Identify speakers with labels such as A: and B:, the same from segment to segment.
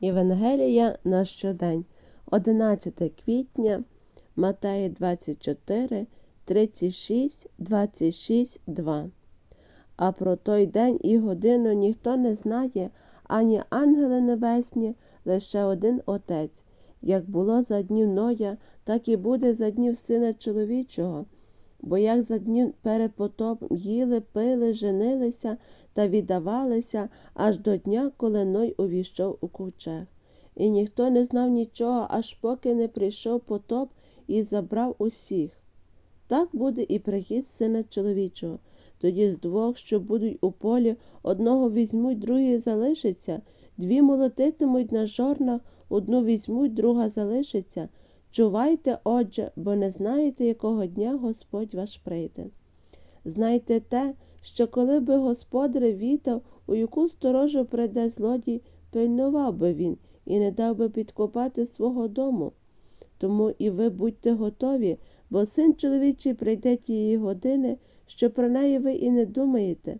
A: Євангелія на щодень, 11 квітня, Матея 24, 36, 26, 2. А про той день і годину ніхто не знає, ані ангели небесні, лише один Отець. Як було за днів Ноя, так і буде за днів Сина чоловічого. Бо як за днів перед потопом їли, пили, женилися та віддавалися аж до дня, коли Ной увійшов у ковчег. І ніхто не знав нічого, аж поки не прийшов потоп і забрав усіх. Так буде і прихід сина чоловічого. Тоді з двох, що будуть у полі, одного візьмуть, другий залишиться, дві молотитимуть на жорнах, одну візьмуть, друга залишиться. Чувайте, отже, бо не знаєте, якого дня Господь ваш прийде. Знайте те, що коли би господар вітав, у яку сторожу прийде злодій, пильнував би він і не дав би підкопати свого дому. Тому і ви будьте готові, бо син чоловічий прийде тієї години, що про неї ви і не думаєте,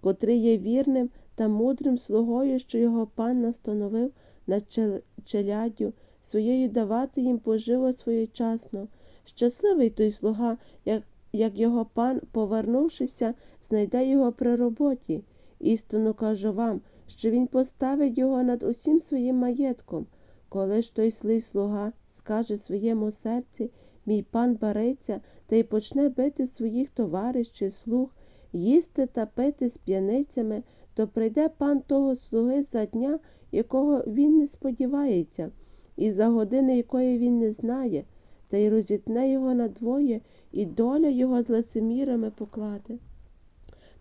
A: котрий є вірним та мудрим слугою, що його пан настановив над челяддю, своєю давати їм поживо своєчасно. Щасливий той слуга, як, як його пан, повернувшися, знайде його при роботі. Істину кажу вам, що він поставить його над усім своїм маєтком. Коли ж той злий слуга скаже своєму серці, мій пан бариться та й почне бити своїх товаришів, слуг, їсти та пити з п'яницями, то прийде пан того слуги за дня, якого він не сподівається, і за години, якої він не знає, та й розітне його надвоє, і доля його з лицемірами покладе.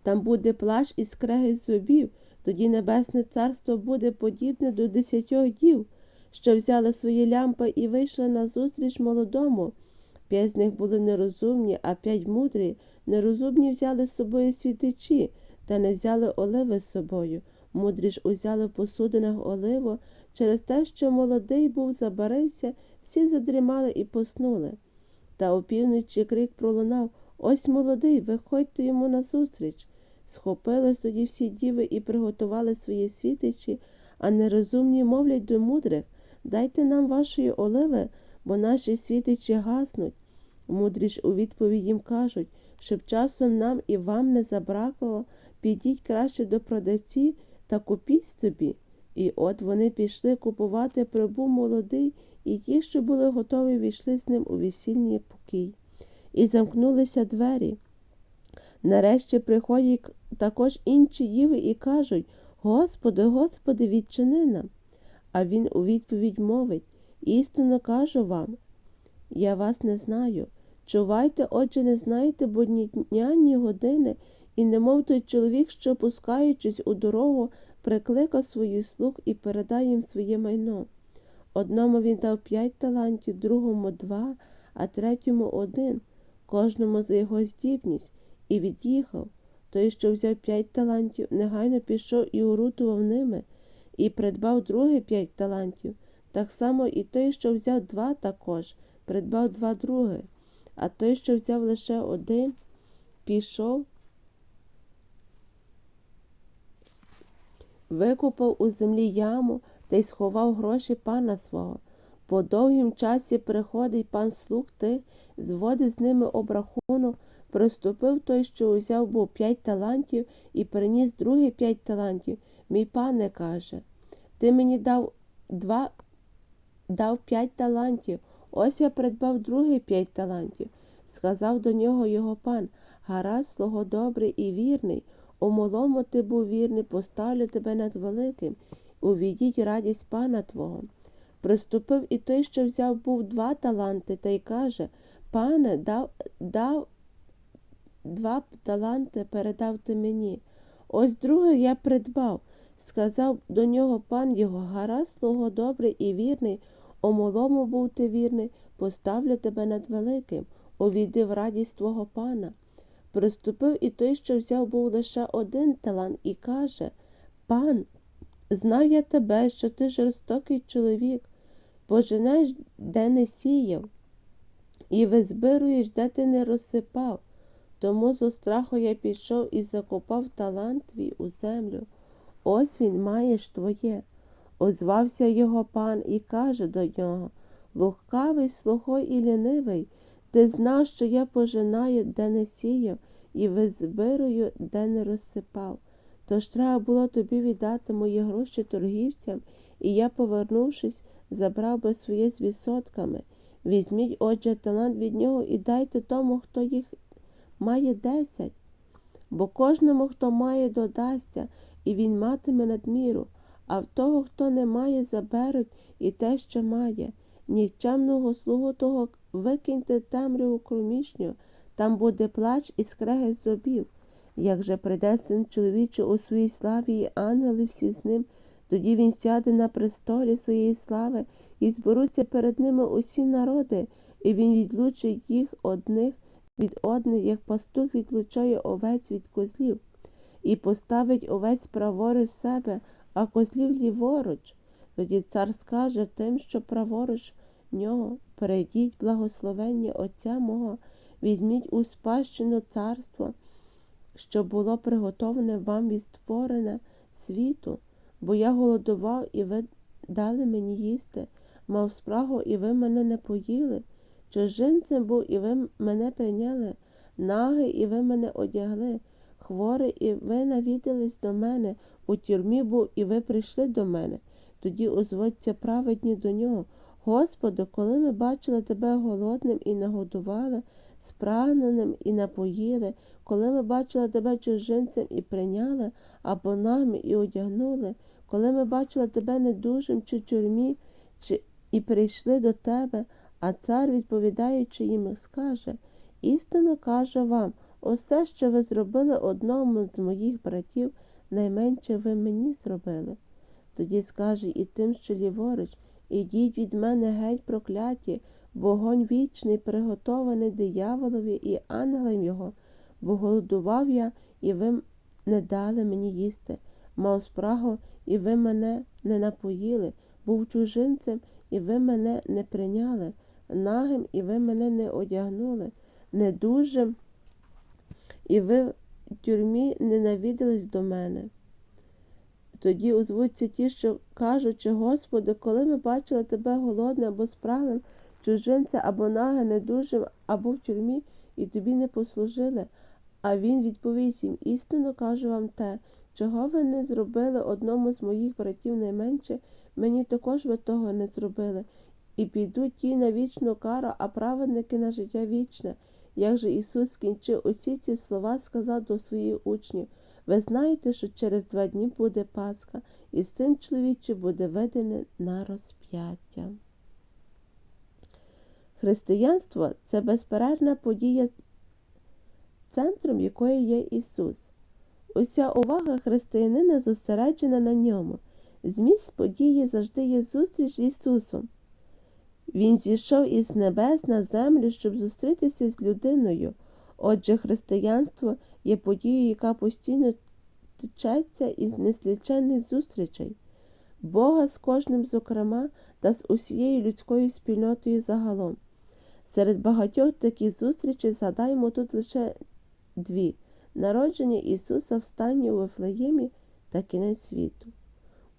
A: Там буде плащ із скреги зубів, тоді Небесне Царство буде подібне до десятьох дів, що взяли свої лямпи і вийшли назустріч молодому. П'ять з них були нерозумні, а п'ять мудрі. Нерозумні взяли з собою світичі, та не взяли оливи з собою. Мудрі ж узяли в посудинах оливу, через те, що молодий був, забарився, всі задрімали і поснули. Та опівночі крик пролунав Ось молодий, виходьте йому назустріч. Схопились тоді всі діви і приготували свої світичі, а нерозумні мовлять до мудрих Дайте нам вашої оливи, бо наші світичі гаснуть. Мудрі ж у відповідь їм кажуть, щоб часом нам і вам не забракло, підіть краще до продавців та купіть собі. І от вони пішли купувати прибув молодий, і ті, що були готові, війшли з ним у весільний покій. І замкнулися двері. Нарешті приходять також інші діви і кажуть Господи, Господи, відчини нам. А він у відповідь мовить Істинно кажу вам, я вас не знаю. Чувайте, отже, не знаєте, бо ні дня, ні години, і немов той чоловік, що, пускаючись у дорогу, прикликав своїх слуг і передав їм своє майно. Одному він дав п'ять талантів, другому два, а третьому один, кожному за його здібність, і від'їхав. Той, що взяв п'ять талантів, негайно пішов і урутував ними, і придбав друге п'ять талантів. Так само і той, що взяв два також, придбав два друге, а той, що взяв лише один, пішов, викупав у землі яму та й сховав гроші пана свого. По довгім часі приходить пан слуг тих, зводить з ними обрахунок, приступив той, що узяв був п'ять талантів, і приніс другі п'ять талантів. Мій пане каже, ти мені дав два дав п'ять талантів. Ось я придбав другий п'ять талантів. Сказав до нього його пан Гаразд, слуго добрий і вірний. У малому ти був вірний, поставлю тебе над великим. Увійдіть радість пана твого. Приступив і той, що взяв був два таланти, та й каже Пане, дав, дав два таланти передав ти мені. Ось другий я придбав. Сказав до нього пан його гаразд, слуго добрий і вірний. У малому був ти вірний, поставлю тебе над великим, увійди в радість твого пана. Приступив і той, що взяв був лише один талант, і каже Пан, знав я тебе, що ти жорстокий чоловік, поженеш, де не сіяв, і визбируєш, де ти не розсипав. Тому зо страху я пішов і закопав талант твій у землю. Ось він маєш твоє. Озвався його пан і каже до нього Лукавий слухой і лінивий, ти знав, що я пожинаю, де не сіяв, і визбирую, де не розсипав. Тож треба було тобі віддати мої гроші торгівцям, і я, повернувшись, забрав би своє з відсотками. Візьміть, отже, талант від нього і дайте тому, хто їх має десять. Бо кожному, хто має, додасться, і він матиме надміру, а в того, хто не має, заберуть і те, що має. Нікчемного слугу того викиньте темряву кромішню, там буде плач і скрегет зубів. Як же прийде син чоловічий у своїй славі, і ангели всі з ним, тоді він сяде на престолі своєї слави, і зберуться перед ними усі народи, і він відлучить їх одних від одних, як пастух відлучає овець від козлів, і поставить овець праворуч себе, а козлів ліворуч. Тоді цар скаже тим, що праворуч нього, перейдіть благословення Отця мого, візьміть у спадщину царство, що було приготоване вам від створене світу, бо я голодував, і ви дали мені їсти, мав спрагу, і ви мене не поїли. Чужинцем був, і ви мене прийняли, нагий, і ви мене одягли, хворий, і ви навідались до мене, у тюрмі був, і ви прийшли до мене. Тоді озводься праведні до нього. Господи, коли ми бачили тебе голодним і нагодували, спрагненим і напоїли, коли ми бачили тебе чужинцем і прийняли, або нами і одягнули, коли ми бачили тебе недужим чи тюрмі, чи і прийшли до тебе, а цар, відповідаючи їм, скаже істинно кажу вам, усе, що ви зробили одному з моїх братів, найменше ви мені зробили. Тоді скаже і тим, що ліворуч, ідіть від мене геть прокляті, вогонь вічний, приготований дияволові і ангелам його, бо голодував я, і ви не дали мені їсти, мав спрагу, і ви мене не напоїли, був чужинцем, і ви мене не прийняли, нагим, і ви мене не одягнули, недужим, і ви в тюрмі не навідались до мене. Тоді озвуться ті, що кажучи, Господи, коли ми бачили тебе голодним або спраглим, чужинця або наге, недужим, або в тюрмі, і тобі не послужили. А він відповість їм істинно кажу вам те, чого ви не зробили одному з моїх братів найменше, мені також ви того не зробили. І підуть ті на вічну кару, а праведники на життя вічне. Як же Ісус скінчив усі ці слова, сказав до своїх учнів ви знаєте, що через два дні буде Пасха, і син чоловічий буде ведений на розп'яття. Християнство це безперервна подія, центром якої є Ісус. Уся увага християнина зосереджена на ньому. Зміст події завжди є зустріч з Ісусом. Він зійшов із небес на землю, щоб зустрітися з людиною. Отже, християнство є подією, яка постійно течеться із несліченних зустрічей, Бога з кожним, зокрема, та з усією людською спільнотою загалом. Серед багатьох таких зустрічей згадаємо тут лише дві народження Ісуса в стані у Вифлеємі та кінець світу.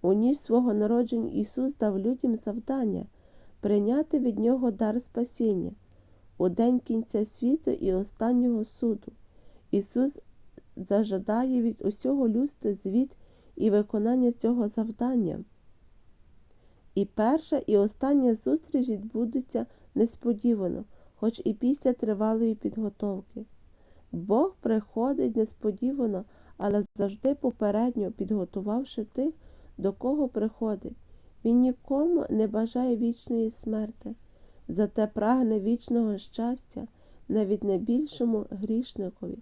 A: У ніч свого народження Ісус дав людям завдання прийняти від Нього дар спасіння у день кінця світу і останнього суду. Ісус зажадає від усього людства звіт і виконання цього завдання. І перша і остання зустріч відбудеться несподівано, хоч і після тривалої підготовки. Бог приходить несподівано, але завжди попередньо підготувавши тих, до кого приходить. Він нікому не бажає вічної смерти, зате прагне вічного щастя навіть найбільшому грішникові.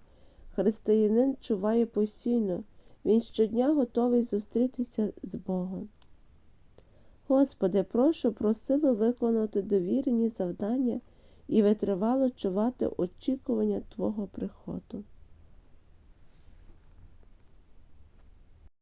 A: Християнин чуває постійно, він щодня готовий зустрітися з Богом. Господи, прошу про силу виконати довірені завдання і витривало чувати очікування Твого приходу.